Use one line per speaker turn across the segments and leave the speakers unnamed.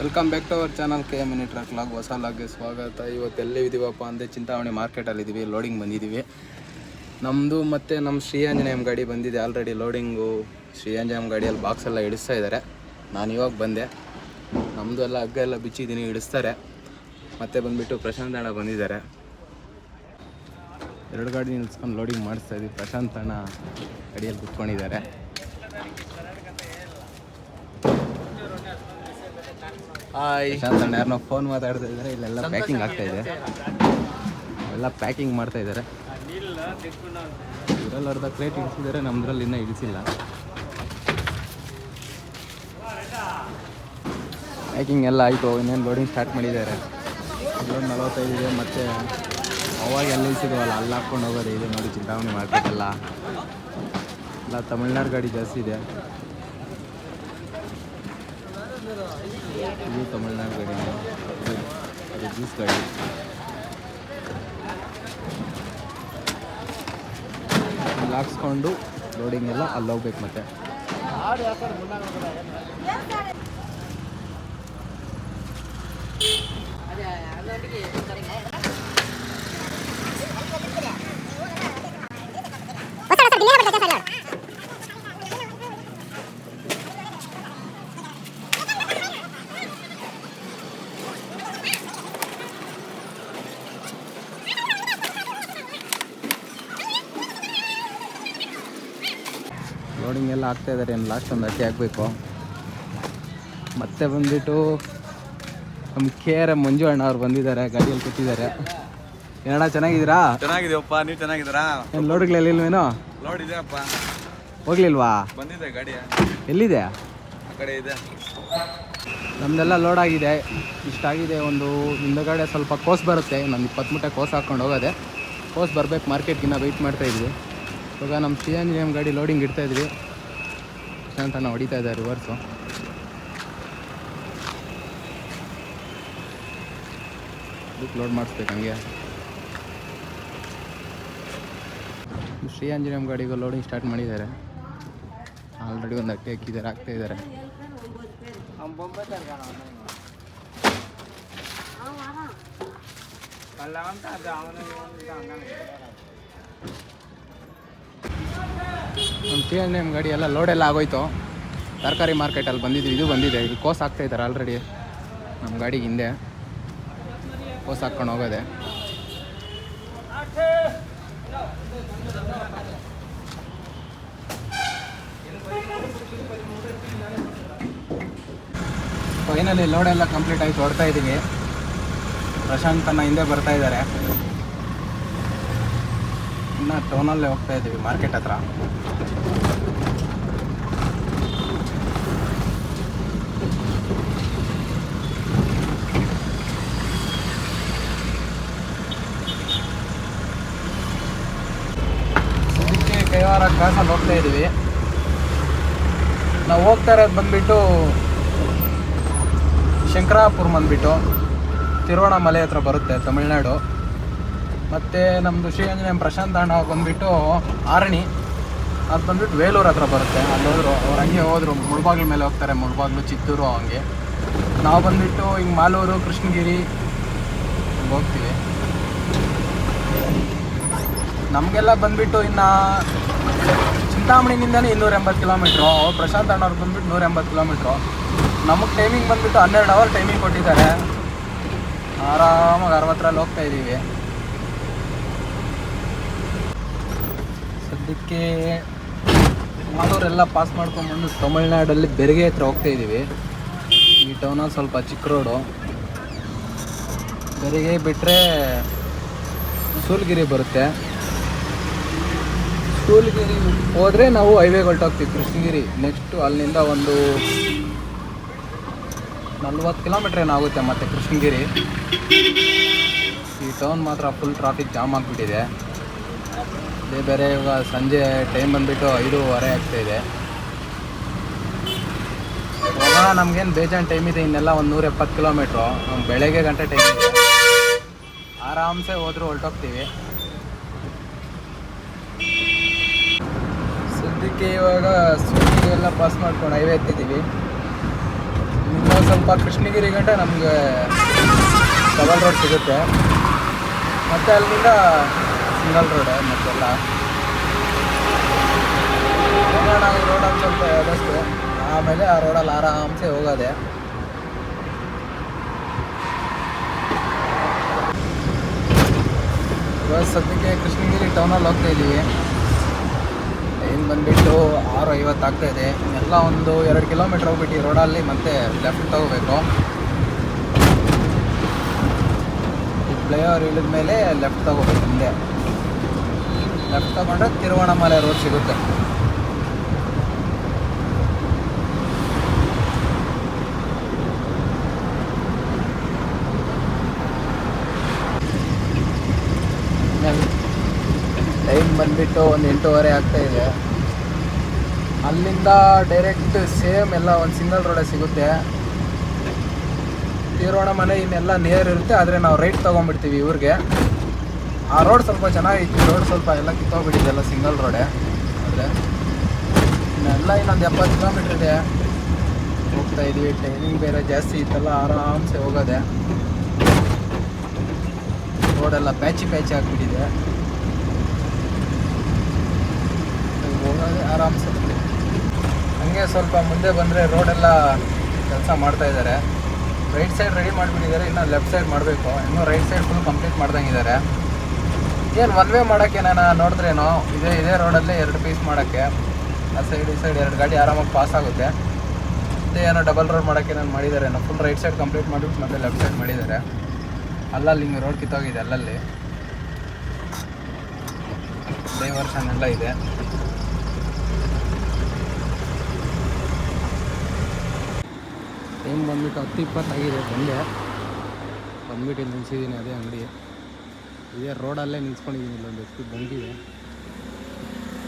Welcome back to our channel K M truck log ಹೊಸ ಲಾಗ್ಗೆ ಸ್ವಾಗತ. ಇವತ್ತು ಎಲ್ಲಿ ಇದೀವಪ್ಪ ಅಂದರೆ ಚಿಂತಾಮಣಿ ಮಾರ್ಕೆಟಲ್ಲಿ ಇದ್ದೀವಿ ಲೋಡಿಂಗ್ ಬಂದಿದ್ದೀವಿ ನಮ್ಮದು ಮತ್ತು ನಮ್ಮ ಶ್ರೀ ಆಂಜನೇಯಂ ಗಾಡಿ ಬಂದಿದೆ. ಆಲ್ರೆಡಿ ಲೋಡಿಂಗು ಶ್ರೀ ಆಂಜನೇಯಂ ಗಾಡಿಯಲ್ಲಿ ಬಾಕ್ಸ್ ಎಲ್ಲ ಇಡಿಸ್ತಾ ಇದ್ದಾರೆ ನಾನು ಇವಾಗ ಬಂದೆ. ನಮ್ಮದು ಎಲ್ಲ ಹಗ್ಗ ಎಲ್ಲ ಬಿಚ್ಚಿದ್ದೀನಿ, ಇಡಿಸ್ತಾರೆ. ಮತ್ತೆ ಬಂದುಬಿಟ್ಟು ಪ್ರಶಾಂತ್ ಅಣ್ಣ ಬಂದಿದ್ದಾರೆ. ಎರಡು ಗಾಡಿ ನಿಲ್ಸ್ಕೊಂಡು ಲೋಡಿಂಗ್ ಮಾಡಿಸ್ತಾ ಇದ್ದೀವಿ ಪ್ರಶಾಂತ್ ಅಣ್ಣ ಗಾಡಿಯಲ್ಲಿ ಕುತ್ಕೊಂಡಿದ್ದಾರೆ. ಹಾಯ್ ಶಾಂತಣ್ಣ ಯಾರನ್ನೋ ಫೋನ್ ಮಾತಾಡ್ತಾ ಇದ್ದಾರೆ. ಇಲ್ಲೆಲ್ಲ ಪ್ಯಾಕಿಂಗ್ ಆಗ್ತಾ ಇದೆ. ಎಲ್ಲ ಪ್ಯಾಕಿಂಗ್ ಮಾಡ್ತಾ ಇದ್ದಾರೆ. ಇದರಲ್ಲಿ ಅರ್ಧ ಪ್ಲೇಟ್ ಇಳಿಸಿದ್ದಾರೆ ನಮ್ದ್ರಲ್ಲಿ ಇನ್ನೂ ಇಳಿಸಿಲ್ಲ. ಪ್ಯಾಕಿಂಗ್ ಎಲ್ಲ ಆಯಿತು. ಇನ್ನೇನು ಲೋಡಿಂಗ್ ಸ್ಟಾರ್ಟ್ ಮಾಡಿದ್ದಾರೆ. ಇಲ್ಲೊಂದು ನಲವತ್ತೈದು ಇದೆ. ಮತ್ತು ಅವಾಗ ಎಲ್ಲ ಇಳಿಸಿದ್ವಲ್ಲ ಅಲ್ಲಿ ಹಾಕ್ಕೊಂಡು ಹೋಗೋದು ಇದೆ. ನೋಡಿ ಚಿಂತಾಮಣಿ ಮಾರ್ಕೆಟ್ ಎಲ್ಲ. ಎಲ್ಲ ತಮಿಳ್ನಾಡು ಗಾಡಿ ಜಾಸ್ತಿ ಇದೆ. ಇದು ತಮಿಳ್ನಾಡು ಗಾಡಿ. ಅದು ಜ್ಯೂಸ್ ಇಲ್ಲಿ ಹಾಕ್ಸ್ಕೊಂಡು ಲೋಡಿಂಗ್ ಎಲ್ಲ ಅಲ್ಲಿ ಹೋಗ್ಬೇಕು ಮತ್ತೆ. ಲೋಡಿಂಗ್ ಎಲ್ಲ ಆಗ್ತಾ ಇದ್ದಾರೆ ಏನು ಲಾಸ್ಟ್ ಒಂದು ಅಟ್ಟಿ ಹಾಕಬೇಕು ಮತ್ತೆ ಬಂದ್ಬಿಟ್ಟು ನಮ್ಮ ಕೆ ಆರ್ ಎಂ ಮಂಜು ಅಣ್ಣ ಅವ್ರು ಬಂದಿದ್ದಾರೆ ಗಾಡಿಯಲ್ಲಿ ಕೂತಿದ್ದಾರೆ. ಏನಣ್ಣ ಚೆನ್ನಾಗಿದ್ದೀರಾ?
ಚೆನ್ನಾಗಿದೆಯಪ್ಪ ನೀವು ಚೆನ್ನಾಗಿದ್ದೀರಾ?
ಏನು ಇಲ್ವೇನೋ?
ಲೋಡ್ ಇದೆಯಪ್ಪ.
ಹೋಗ್ಲಿಲ್ವಾ?
ಬಂದಿದೆ ಗಾಡಿ.
ಎಲ್ಲಿದೆ?
ಆ ಕಡೆ ಇದೆ.
ನಮ್ದೆಲ್ಲ ಲೋಡ್ ಆಗಿದೆ. ಇಷ್ಟಾಗಿದೆ ಒಂದು ಹಿಂದಗಡೆ ಸ್ವಲ್ಪ ಕೋಸ್ ಬರುತ್ತೆ. ನಾನು ಇಪ್ಪತ್ತು ಮೂಟೆ ಕೋಸ್ ಹಾಕ್ಕೊಂಡು ಹೋಗೋದೆ. ಕೋಸ್ ಬರ್ಬೇಕು ಮಾರ್ಕೆಟ್ಗಿನ್ನ ವೆಯ್ಟ್ ಮಾಡ್ತಾ ಇದ್ವಿ. ಇವಾಗ ನಮ್ಮ ಶ್ರೀ ಎಂ ಗಾಡಿ ಲೋಡಿಂಗ್ ಇಡ್ತಾ ಇದ್ವಿ. ಪ್ರಶಾಂತ್ ಅಣ್ಣ ಹೊಡಿತಾ ಇದ್ದಾರೆ ರಿವರ್ಸು ಅದಕ್ಕೆ ಲೋಡ್ ಮಾಡಿಸ್ಬೇಕು ಹಂಗೆ. ಶ್ರೀ ಆಂಜನೇಯಂ ಗಾಡಿಗೂ ಲೋಡಿಂಗ್ ಸ್ಟಾರ್ಟ್ ಮಾಡಿದ್ದಾರೆ. ಆಲ್ರೆಡಿ ಒಂದು ಅಟ್ಟೆ ಹಾಕಿದ್ದಾರೆ ಆಗ್ತಾ ಇದ್ದಾರೆ. ನಮ್ಮ ಟಿ ಎನ್ ಎಂ ಗಾಡಿ ಎಲ್ಲ ಲೋಡ್ ಎಲ್ಲ ಆಗೋಯ್ತು. ತರಕಾರಿ ಮಾರ್ಕೆಟಲ್ಲಿ ಬಂದಿದ್ವಿ, ಇದು ಬಂದಿದೆ. ಇಲ್ಲಿ ಕೋಸ್ ಹಾಕ್ತಾಯಿದ್ದಾರೆ ಆಲ್ರೆಡಿ ನಮ್ಮ ಗಾಡಿಗೆ ಹಿಂದೆ. ಕೋಸ್ ಹಾಕ್ಕೊಂಡು ಹೋಗೋದೆ. ಫೈನಲಿ ಲೋಡ್ ಎಲ್ಲ ಕಂಪ್ಲೀಟ್ ಆಗಿ ಹೊಡ್ತಾ ಇದ್ದೀವಿ. ಪ್ರಶಾಂತ್ ಅನ್ನ ಹಿಂದೆ ಬರ್ತಾ ಇದ್ದಾರೆ. ಇನ್ನು ಟೌನಲ್ಲೇ ಹೋಗ್ತಾ ಇದ್ದೀವಿ ಮಾರ್ಕೆಟ್ ಹತ್ರ. ಕೈವಾರ ಕ್ರಾಸಲ್ಲಿ ಹೋಗ್ತಾ ಇದ್ದೀವಿ ನಾವು ಹೋಗ್ತಾ ಇರೋದು ಬಂದ್ಬಿಟ್ಟು ಶಂಕರಾಪುರ್ ಬಂದ್ಬಿಟ್ಟು ತಿರುವಣ್ಣಾಮಲೆ ಹತ್ರ ಬರುತ್ತೆ, ತಮಿಳ್ನಾಡು. ಮತ್ತು ನಮ್ಮದು ಶ್ರೀ ಪ್ರಶಾಂತ್ ಅಣ್ಣ ಬಂದ್ಬಿಟ್ಟು ಆರಣಿ. ಅದು ಬಂದ್ಬಿಟ್ಟು ವೇಲೂರು ಹತ್ರ ಬರುತ್ತೆ. ಅಲ್ಲಿ ಹೋದ್ರು, ಅವ್ರು ಹಂಗೆ ಹೋದ್ರು. ಮುಳ್ಬಾಗ್ಲ ಮೇಲೆ ಹೋಗ್ತಾರೆ, ಮುಳ್ಬಾಗ್ಲು ಚಿತ್ತೂರು ಹಂಗೆ. ನಾವು ಬಂದ್ಬಿಟ್ಟು ಹಿಂಗೆ ಮಾಲೂರು, ಕೃಷ್ಣಗಿರಿ ಹಿಂಗ್ ಹೋಗ್ತೀವಿ. ನಮಗೆಲ್ಲ ಬಂದ್ಬಿಟ್ಟು ಇನ್ನು ಚಿಂತಾಮಣಿನಿಂದನೇ ಇನ್ನೂರ ಎಂಬತ್ತು ಕಿಲೋಮೀಟ್ರು. ಅವ್ರು ಪ್ರಶಾಂತ್ ಅಣ್ಣವ್ರು ಬಂದ್ಬಿಟ್ಟು ನೂರ ಎಂಬತ್ತು ಕಿಲೋಮೀಟ್ರು. ನಮಗೆ ಟೈಮಿಂಗ್ ಬಂದ್ಬಿಟ್ಟು ಹನ್ನೆರಡು ಅವರ್ ಟೈಮಿಂಗ್ ಕೊಟ್ಟಿದ್ದಾರೆ. ಆರಾಮಾಗಿ ಅರವತ್ತರಲ್ಲಿ ಹೋಗ್ತಾ ಇದ್ದೀವಿ ಸದ್ಯಕ್ಕೆ ಮಾಲೂರೆಲ್ಲ ಪಾಸ್ ಮಾಡ್ಕೊಂಡ್ಬಂದು ತಮಿಳ್ನಾಡಲ್ಲಿ ಬೆರಗೆ ಹತ್ರ ಹೋಗ್ತಾ ಇದ್ದೀವಿ. ಈ ಟೌನ ಸ್ವಲ್ಪ ಚಿಕ್ಕ ರೋಡು ಬೆರಿಗೆ ಬಿಟ್ಟರೆ ಸೂಲ್ಗಿರಿ ಬರುತ್ತೆ. ಸೂಲ್ಗಿರಿ ಹೋದರೆ ನಾವು ಹೈವೇಗೆ ಹೊರಟೋಗ್ತೀವಿ ಕೃಷ್ಣಗಿರಿ. ನೆಕ್ಸ್ಟು ಅಲ್ಲಿಂದ ಒಂದು ನಲ್ವತ್ತು ಕಿಲೋಮೀಟ್ರ್ ಏನಾಗುತ್ತೆ ಮತ್ತೆ ಕೃಷ್ಣಗಿರಿ. ಈ ಟೌನ್ ಮಾತ್ರ ಫುಲ್ ಟ್ರಾಫಿಕ್ ಜಾಮ್ ಆಗಿಬಿಟ್ಟಿದೆ. ಅದೇ ಬೇರೆ ಇವಾಗ ಸಂಜೆ ಟೈಮ್ ಬಂದುಬಿಟ್ಟು ಐದೂವರೆ ಆಗ್ತಾಯಿದೆ ಹೋಗೋಣ ನಮಗೇನು ಬೇಜಾನ್ ಟೈಮ್ ಇದೆ, ಇನ್ನೆಲ್ಲ ಒಂದು ನೂರ ಎಪ್ಪತ್ತು ಕಿಲೋಮೀಟ್ರು. ಬೆಳಗ್ಗೆ ಗಂಟೆ ಟೈಮ್ ಇದೆ. ಆರಾಮ್ಸೆ ಹೋದ್ರೂ ಹೊರಟೋಗ್ತೀವಿ. ಸದ್ಯಕ್ಕೆ ಇವಾಗ ಎಲ್ಲ ಪಾಸ್ ಮಾಡ್ಕೊಂಡು ಹೈವೇ ಎತ್ತಿದ್ದೀವಿ. ಇನ್ನೊಂದು ಸ್ವಲ್ಪ ಕೃಷ್ಣಗಿರಿ ಗಂಟೆ ನಮಗೆ ಡಬಲ್ ರೋಡ್ ಸಿಗುತ್ತೆ. ಮತ್ತು ಅಲ್ಲಿಂದ ಸಿಂಗಲ್ ರೋಡ್, ಮತ್ತೆಲ್ಲ ಹೋಗೋಣ, ಈ ರೋಡಲ್ಲಿ ಸ್ವಲ್ಪ ಆದಷ್ಟು ಆಮೇಲೆ ಆ ರೋಡಲ್ಲಿ ಆರಾಮ್ಸೆ ಹೋಗೋದೆ. ಇವಾಗ ಸದ್ಯಕ್ಕೆ ಕೃಷ್ಣಗಿರಿ ಟೌನಲ್ಲಿ ಹೋಗ್ತಾ ಇದ್ದೀವಿ ಏನು ಬಂದುಬಿಟ್ಟು ಆರು ಐವತ್ತು ಆಗ್ತಾ ಇದೆ. ಎಲ್ಲ ಒಂದು ಎರಡು ಕಿಲೋಮೀಟ್ರ್ ಹೋಗ್ಬಿಟ್ಟು ಈ ರೋಡಲ್ಲಿ ಮತ್ತೆ ಲೆಫ್ಟ್ ತಗೋಬೇಕು. ಫ್ಲೈಓವರ್ ಇಳಿದ ಮೇಲೆ ಲೆಫ್ಟ್ ತಗೋಬೇಕು ಮುಂದೆ ಲೆಫ್ಟ್ ತಗೊಂಡ್ರೆ ತಿರುವಣ್ಣಮಲೆ ರೋಡ್ ಸಿಗುತ್ತೆ. ಟೈಮ್ ಬಂದ್ಬಿಟ್ಟು ಒಂದು ಎಂಟೂವರೆ ಆಗ್ತಾ ಇದೆ. ಅಲ್ಲಿಂದ ಡೈರೆಕ್ಟ್ ಸೇಮ್ ಎಲ್ಲ ಒಂದು ಸಿಂಗಲ್ ರೋಡೇ ಸಿಗುತ್ತೆ. ತೀರೋಣ ಮನೆ ಇನ್ನೆಲ್ಲ ನಿಯರ್ ಇರುತ್ತೆ, ಆದರೆ ನಾವು ರೈಟ್ ತೊಗೊಂಡ್ಬಿಡ್ತೀವಿ ಇವ್ರಿಗೆ ಆ ರೋಡ್ ಸ್ವಲ್ಪ ಚೆನ್ನಾಗಿತ್ತು ರೋಡ್ ಸ್ವಲ್ಪ ಎಲ್ಲ ಕಿತ್ತೋಗ್ಬಿಟ್ಟಿದೆ, ಎಲ್ಲ ಸಿಂಗಲ್ ರೋಡೆ ಆದರೆ ಇನ್ನೆಲ್ಲ ಇನ್ನೊಂದು ಎಪ್ಪತ್ತು ಕಿಲೋಮೀಟ್ರ್ ಇದೆ. ಹೋಗ್ತಾ ಇದೀವಿ. ಟೈಮಿಂಗ್ ಬೇರೆ ಜಾಸ್ತಿ ಇತ್ತಲ್ಲ, ಆರಾಮ್ಸೆ ಹೋಗೋದೆ. ರೋಡೆಲ್ಲ ಪ್ಯಾಚಿ ಪ್ಯಾಚಿ ಆಗಿಬಿಟ್ಟಿದೆ. ಹೋಗೋದೆ ಆರಾಮ್ಸೆ. ಹಂಗೆ ಸ್ವಲ್ಪ ಮುಂದೆ ಬಂದರೆ ರೋಡೆಲ್ಲ ಕೆಲಸ ಮಾಡ್ತಾ ಇದ್ದಾರೆ ರೈಟ್ ಸೈಡ್ ರೆಡಿ ಮಾಡಿಬಿಟ್ಟಿದ್ದಾರೆ, ಇನ್ನು ಲೆಫ್ಟ್ ಸೈಡ್ ಮಾಡಬೇಕು. ಇನ್ನೂ ರೈಟ್ ಸೈಡ್ ಫುಲ್ ಕಂಪ್ಲೀಟ್ ಮಾಡ್ದಂಗಿದ್ದಾರೆ. ಏನು ಒನ್ ವೇ ಮಾಡೋಕ್ಕೆ ನಾನು ನೋಡಿದ್ರೇನೋ? ಇದೇ ಇದೇ ರೋಡಲ್ಲೇ ಎರಡು ಪೀಸ್ ಮಾಡೋಕ್ಕೆ. ಆ ಸೈಡ್ ಈ ಸೈಡ್ ಎರಡು ಗಾಡಿ ಆರಾಮಾಗಿ ಪಾಸ್ ಆಗುತ್ತೆ. ಮತ್ತೆ ಏನೋ ಡಬಲ್ ರೋಡ್ ಮಾಡೋಕ್ಕೆ ನಾನು ಮಾಡಿದ್ದಾರೆ ಏನೋ ಫುಲ್ ರೈಟ್ ಸೈಡ್ ಕಂಪ್ಲೀಟ್ ಮಾಡಿಬಿಟ್ಟು ಮತ್ತೆ ಲೆಫ್ಟ್ ಸೈಡ್ ಮಾಡಿದ್ದಾರೆ ಅಲ್ಲಲ್ಲಿ ಹಿಂಗೆ ರೋಡ್ ಕಿತ್ತೋಗಿದೆ ಅಲ್ಲಲ್ಲಿ. ಡೈವರ್ಷನ್ ಎಲ್ಲ ಇದೆ. ಟೈಮ್ ಬಂದ್ಬಿಟ್ಟು ಹತ್ತು ಇಪ್ಪತ್ತಾಗಿದೆ ಬಂದೆ. ಬಂದ್ಬಿಟ್ಟು ಇಲ್ಲಿ ನಿಲ್ಸಿದ್ದೀನಿ ಅದೇ ಅಂಗಡಿ. ಇದೇ ರೋಡಲ್ಲೇ ನಿಲ್ಸ್ಕೊಂಡಿದ್ದೀನಿ ಇಲ್ಲೊಂದು ಎಷ್ಟು ಬಂದಿದೆ.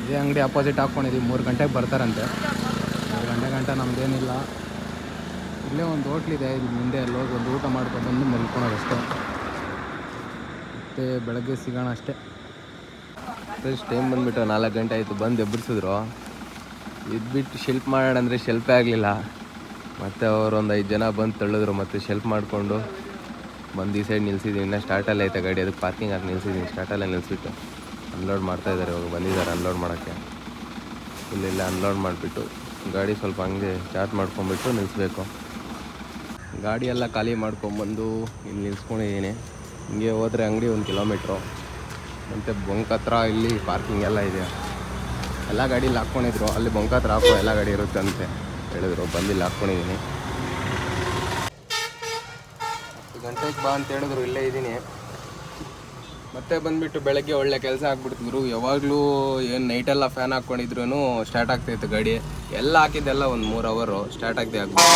ಇದೇ ಅಂಗಡಿ ಅಪೋಸಿಟ್ ಹಾಕ್ಕೊಂಡಿದ್ದೀವಿ ಮೂರು ಗಂಟೆಗೆ ಬರ್ತಾರಂತೆ. ಮೂರು ಗಂಟೆ ಗಂಟೆ ನಮ್ದೇನಿಲ್ಲ. ಇಲ್ಲೇ ಒಂದು ಹೋಟ್ಲಿದೆ ಇಲ್ಲಿ ಮುಂದೆ ಅಲ್ಲಿ ಹೋಗಿ ಒಂದು ಊಟ ಮಾಡ್ಕೊಂಡು ಬಂದು ಅಷ್ಟೇ. ಮತ್ತು ಬೆಳಗ್ಗೆ ಸಿಗೋಣ ಅಷ್ಟೇ. ಟೈಮ್ ಬಂದುಬಿಟ್ಟು ನಾಲ್ಕು ಗಂಟೆ ಆಯಿತು. ಬಂದು ಎಬ್ಬರಿಸಿದ್ರು. ಇದ್ಬಿಟ್ಟು ಶೆಲ್ಪ್ ಮಾಡೋಣ ಅಂದರೆ ಶೆಲ್ಪೇ ಆಗಲಿಲ್ಲ. ಮತ್ತು ಅವರು ಒಂದು ಐದು ಜನ ಬಂದು ತಳ್ಳಿದ್ರು. ಮತ್ತು ಶೆಲ್ಪ್ ಮಾಡಿಕೊಂಡು ಬಂದು ಈ ಸೈಡ್ ನಿಲ್ಸಿದ್ದೀನಿ ಇನ್ನೂ ಸ್ಟಾರ್ಟಲ್ಲೇ ಐತೆ ಗಾಡಿ. ಅದಕ್ಕೆ ಪಾರ್ಕಿಂಗ್ ಹಾಕಿ ನಿಲ್ಸಿದ್ದೀನಿ ಸ್ಟಾರ್ಟಲ್ಲೇ ನಿಲ್ಸಿತ್ತು ಅನ್ಲೋಡ್ ಮಾಡ್ತಾ ಇದ್ದಾರೆ ಇವಾಗ ಬಂದಿದ್ದಾರೆ ಅನ್ಲೋಡ್ ಮಾಡೋಕ್ಕೆ. ಇಲ್ಲೆಲ್ಲ ಅನ್ಲೋಡ್ ಮಾಡಿಬಿಟ್ಟು ಗಾಡಿ ಸ್ವಲ್ಪ ಹಂಗೆ ಚಾರ್ಜ್ ಮಾಡ್ಕೊಂಬಿಟ್ಟು ನಿಲ್ಲಿಸ್ಬೇಕು ಗಾಡಿ ಎಲ್ಲ ಖಾಲಿ ಮಾಡ್ಕೊಂಬಂದು ಇಲ್ಲಿ ನಿಲ್ಸ್ಕೊಂಡಿದ್ದೀನಿ. ಹಿಂಗೆ ಹೋದರೆ ಅಂಗಡಿ ಒಂದು ಕಿಲೋಮೀಟ್ರು ಮತ್ತು ಬಂಕ್ ಹತ್ರ ಇಲ್ಲಿ ಪಾರ್ಕಿಂಗ್ ಎಲ್ಲ ಇದೆ. ಎಲ್ಲ ಗಾಡಿಲಿ ಹಾಕ್ಕೊಂಡಿದ್ರು ಅಲ್ಲಿ ಬಂಕ್ ಹತ್ರ ಹಾಕೋ ಎಲ್ಲ ಗಾಡಿ ಇರುತ್ತೆ ಅಂತೆ ಹೇಳಿದ್ರು ಬಂದಿಲ್ಲ ಹಾಕ್ಕೊಂಡಿದ್ದೀನಿ ಹತ್ತು ಗಂಟೆಗೆ ಬಾ ಅಂತ ಹೇಳಿದ್ರು, ಇಲ್ಲೇ ಇದ್ದೀನಿ. ಮತ್ತೆ ಬಂದ್ಬಿಟ್ಟು ಬೆಳಗ್ಗೆ ಒಳ್ಳೆ ಕೆಲಸ ಆಗ್ಬಿಡ್ತಿದ್ರು ಯಾವಾಗಲೂ ಏನು ನೈಟೆಲ್ಲ ಫ್ಯಾನ್ ಹಾಕ್ಕೊಂಡಿದ್ರು ಸ್ಟಾರ್ಟ್ ಆಗ್ತಾಯಿತ್ತು ಗಾಡಿ. ಎಲ್ಲ ಹಾಕಿದ್ದೆಲ್ಲ ಒಂದು ಮೂರು ಅವರು ಸ್ಟಾರ್ಟ್ ಆಗದೆ ಆಗ್ಬಿಟ್ಟು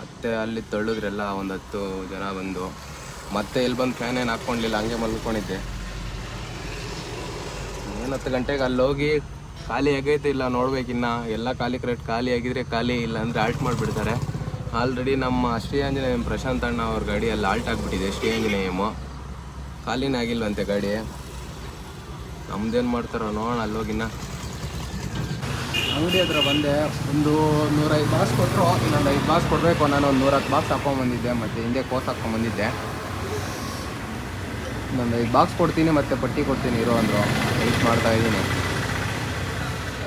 ಮತ್ತೆ ಅಲ್ಲಿ ತಳ್ಳಿದ್ರೆಲ್ಲ ಒಂದು ಹತ್ತು ಜನ ಬಂದು. ಮತ್ತೆ ಇಲ್ಲಿ ಬಂದು ಫ್ಯಾನ್ ಏನು ಹಾಕ್ಕೊಂಡಿಲ್ಲ ಹಂಗೆ ಮಲ್ಕೊಂಡಿದ್ದೆ. ಏನು ಹತ್ತು ಗಂಟೆಗೆ ಅಲ್ಲಿ ಹೋಗಿ ಖಾಲಿ ಆಗೈತೆ ಇಲ್ಲ ನೋಡ್ಬೇಕಿನ್ನ. ಎಲ್ಲ ಖಾಲಿ ಕರೆಕ್ಟ್ ಖಾಲಿ ಆಗಿದ್ರೆ ಖಾಲಿ ಇಲ್ಲ ಅಂದರೆ ಆಲ್ಟ್ ಮಾಡಿಬಿಡ್ತಾರೆ. ಆಲ್ರೆಡಿ ನಮ್ಮ ಶ್ರೀ ಆಂಜನೇಯಂ ಪ್ರಶಾಂತ್ ಅಣ್ಣ ಅವ್ರ ಗಾಡಿ ಅಲ್ಲಿ ಆಲ್ಟ್ ಆಗಿಬಿಟ್ಟಿದೆ. ಶ್ರೀ ಆಂಜನೇಯಮು ಖಾಲಿನೇ ಆಗಿಲ್ವಂತೆ ಗಾಡಿ. ನಮ್ದೇನು ಮಾಡ್ತಾರೋ ನೋಡೋಣ ಅಲ್ಲಿ ಹೋಗಿನ್ನ ಅಂಗಡಿ ಹತ್ರ ಬಂದೆ. ಒಂದು ನೂರೈದು ಬಾಕ್ಸ್ ಕೊಟ್ಟರು ಇನ್ನೊಂದು ಐದು ಬಾಕ್ಸ್ ಕೊಡಬೇಕು. ನಾನು ಒಂದು ನೂರತ್ತು ಬಾಕ್ಸ್ ಹಾಕೊಂಬಂದಿದ್ದೆ ಮತ್ತು ಹಿಂದೆ ಕೋಸ್ ಹಾಕೊಂಬಂದಿದ್ದೆ ಇನ್ನೊಂದು ಐದು ಬಾಕ್ಸ್ ಕೊಡ್ತೀನಿ. ಮತ್ತು ಪಟ್ಟಿ ಕೊಡ್ತೀನಿ. ಇರೋ ಅಂದರು. ಮಾಡ್ತಾ ಇದ್ದೀನಿ.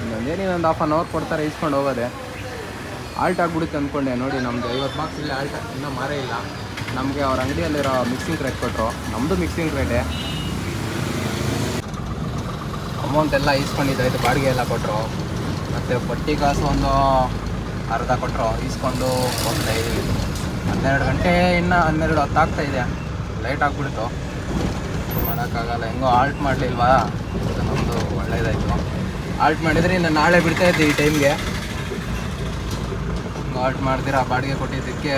ಇನ್ನೊಂದೇನು ಇನ್ನೊಂದು ಹಾಫ್ ಆನ್ ಅವರ್ ಕೊಡ್ತಾರೆ. ಇಸ್ಕೊಂಡು ಹೋಗೋದೆ. ಆಲ್ಟ್ ಆಗ್ಬಿಡುತ್ತೆ ಅಂದ್ಕೊಂಡೆ ನೋಡಿ ನಮ್ಮದು ಐವತ್ತು ಬಾಕ್ಸ್ ಇಲ್ಲಿ ಆಲ್ಟ್ ಇನ್ನೂ ಮಾರೇ ಇಲ್ಲ. ನಮಗೆ ಅವ್ರ ಅಂಗಡಿಯಲ್ಲಿರೋ ಮಿಕ್ಸಿಂಗ್ ರೇಟ್ ಕೊಟ್ಟರು ನಮ್ಮದು ಮಿಕ್ಸಿಂಗ್ ರೇಟೇ ಅಮೌಂಟ್ ಎಲ್ಲ ಈಸ್ಕೊಂಡಿದ್ದಾಯಿತು ಬಾಡಿಗೆ ಎಲ್ಲ ಕೊಟ್ಟರು ಮತ್ತು ಪಟ್ಟಿ ಕಾಸು ಒಂದು ಅರ್ಧ ಕೊಟ್ಟರು ಈಸ್ಕೊಂಡು ಹೋಗ್ತಾ ಇದ್ದೀವಿ ಹನ್ನೆರಡು ಗಂಟೆ ಇನ್ನು ಹನ್ನೆರಡು ಆಗ್ತಾ ಇದೆ. ಲೈಟ್ ಆಗಿಬಿಡ್ತು. ಮಾಡೋಕ್ಕಾಗಲ್ಲ. ಹೆಂಗೋ ಆಲ್ಟ್ ಮಾಡಲಿಲ್ವಾ? ನಮ್ಮದು ಒಳ್ಳೆಯದಾಯಿತು ಆಲ್ಟ್ ಮಾಡಿದರೆ ಇನ್ನು ನಾಳೆ ಬಿಡ್ತಾ ಇದ್ದೆ ಈ ಟೈಮ್ಗೆ ಆಲ್ಟ್ ಮಾಡ್ತೀರಾ, ಬಾಡಿಗೆ ಕೊಟ್ಟಿದ್ದಕ್ಕೆ?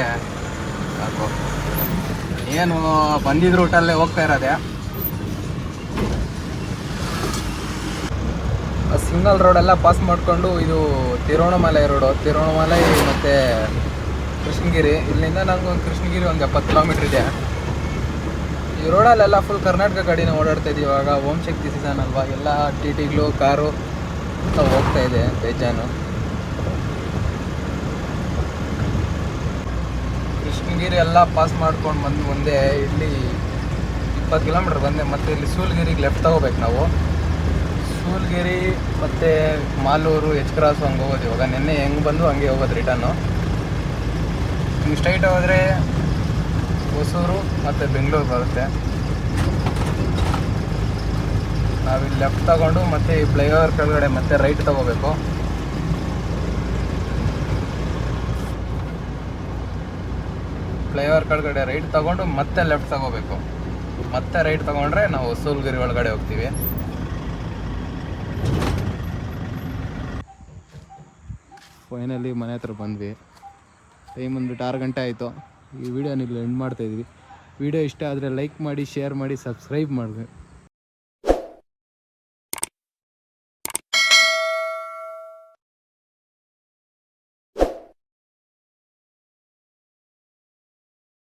ಸಾಕು. ಏನು, ಬಂದಿದ್ದ ರೂಟಲ್ಲೇ ಹೋಗ್ತಾ ಇರೋದೆ? ಸಿಂಗಲ್ ರೋಡೆಲ್ಲ ಪಾಸ್ ಮಾಡಿಕೊಂಡು ಇದು ತಿರುವಣಮಲೈ ರೋಡು ತಿರುವಣಮಲೈ ಮತ್ತು ಕೃಷ್ಣಗಿರಿ. ಇಲ್ಲಿಂದ ನಂಗೆ ಕೃಷ್ಣಗಿರಿ ಒಂದು ಎಪ್ಪತ್ತು ಕಿಲೋಮೀಟ್ರ್ ಇದೆ. ಈ ರೋಡಲ್ಲೆಲ್ಲ ಫುಲ್ ಕರ್ನಾಟಕ ಗಾಡಿನ ಓಡಾಡ್ತಾ ಇದೀವಿ ಇವಾಗ ಓಂ ಶಕ್ತಿ ಸೀಸನ್ ಅಲ್ವಾ? ಎಲ್ಲ ಟಿ ಟಿಗಳು ಕಾರು ಹೋಗ್ತಾ ಇದೆ, ಬೇಜಾನು. ರಾಮಗಿರಿ ಎಲ್ಲ ಪಾಸ್ ಮಾಡ್ಕೊಂಡು ಬಂದು ಮುಂದೆ ಇಲ್ಲಿ ಇಪ್ಪತ್ತು ಕಿಲೋಮೀಟ್ರ್ ಬಂದೆ. ಮತ್ತೆ ಇಲ್ಲಿ ಸೂಲ್ಗಿರಿಗೆ ಲೆಫ್ಟ್ ತಗೋಬೇಕು ನಾವು. ಸೂಲ್ಗಿರಿ ಮತ್ತು ಮಾಲೂರು ಎಚ್ ಕ್ರಾಸ್ ಹಂಗೆ ಹೋಗೋದು ಇವಾಗ. ನಿನ್ನೆ ಹೆಂಗೆ ಬಂದು ಹಂಗೆ ಹೋಗೋದು ರಿಟರ್ನು ಹಿಂಗೆ ಸ್ಟ್ರೈಟ್ ಹೋದರೆ ಹೊಸೂರು ಮತ್ತು ಬೆಂಗಳೂರು ಬರುತ್ತೆ. ನಾವಿಲ್ಲಿ ಲೆಫ್ಟ್ ತಗೊಂಡು ಮತ್ತೆ ಈ ಫ್ಲೈಓವರ್ ಕೆಳಗಡೆ ಮತ್ತೆ ರೈಟ್ ತಗೋಬೇಕು. ಫ್ಲೈಓವರ್ ಕೆಳಗಡೆ ರೈಟ್ ತಗೊಂಡು ಮತ್ತೆ ಲೆಫ್ಟ್ ತಗೋಬೇಕು. ಮತ್ತೆ ರೈಟ್ ತಗೊಂಡ್ರೆ ನಾವು ಸೂಲ್ಗಿರಿ ಒಳಗಡೆ ಹೋಗ್ತೀವಿ. ಫೈನಲಿ ಮನೆ ಹತ್ರ ಬಂದ್ವಿ. ಟೈಮ್ ಬಂದ್ಬಿಟ್ಟು ಆರು ಗಂಟೆ ಆಯಿತು. ಈ ವಿಡಿಯೋನ ಇಲ್ಲಿ ಎಂಡ್ ಮಾಡ್ತಾಯಿದ್ವಿ ವಿಡಿಯೋ ಇಷ್ಟ ಆದರೆ ಲೈಕ್ ಮಾಡಿ ಶೇರ್ ಮಾಡಿ ಸಬ್ಸ್ಕ್ರೈಬ್ ಮಾಡಬೇಕು